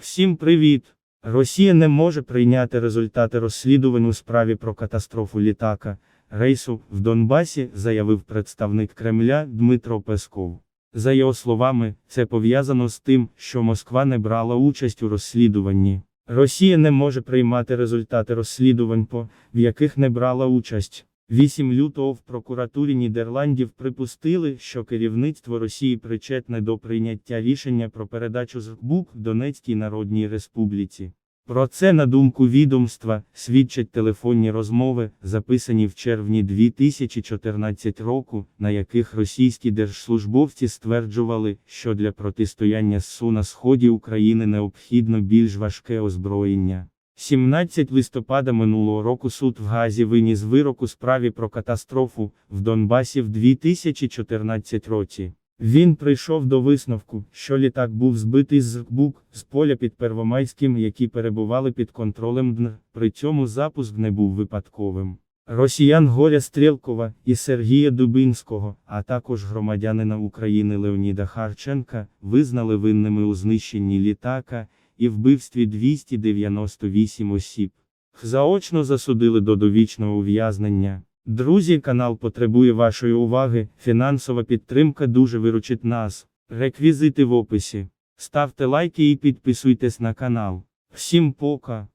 Всім привіт! Росія не може прийняти результати розслідувань у справі про катастрофу літака рейсу в Донбасі, заявив представник Кремля Дмитро Песков. За його словами, це пов'язано з тим, що Москва не брала участь у розслідуванні. Росія не може приймати результати розслідувань, по в яких не брала участь. 8 лютого в прокуратурі Нідерландів припустили, що керівництво Росії причетне до прийняття рішення про передачу ЗРБУК Донецькій Народній Республіці. Про це, на думку відомства, свідчать телефонні розмови, записані в червні 2014 року, на яких російські держслужбовці стверджували, що для протистояння СУ на сході України необхідно більш важке озброєння. 17 листопада минулого року суд в Газі виніс вирок у справі про катастрофу в Донбасі в 2014 році. Він прийшов до висновку, що літак був збитий з ЗРБУК з поля під Первомайським, які перебували під контролем ДНР. При цьому запуск не був випадковим. Росіян Горя Стрілкова і Сергія Дубинського, а також громадянина України Леоніда Харченка, визнали винними у знищенні літака і вбивстві 298 осіб. Заочно засудили до довічного ув'язнення. Друзі, канал потребує вашої уваги. Фінансова підтримка дуже виручить нас. Реквізити в описі. Ставте лайки і підписуйтесь на канал. Всім пока.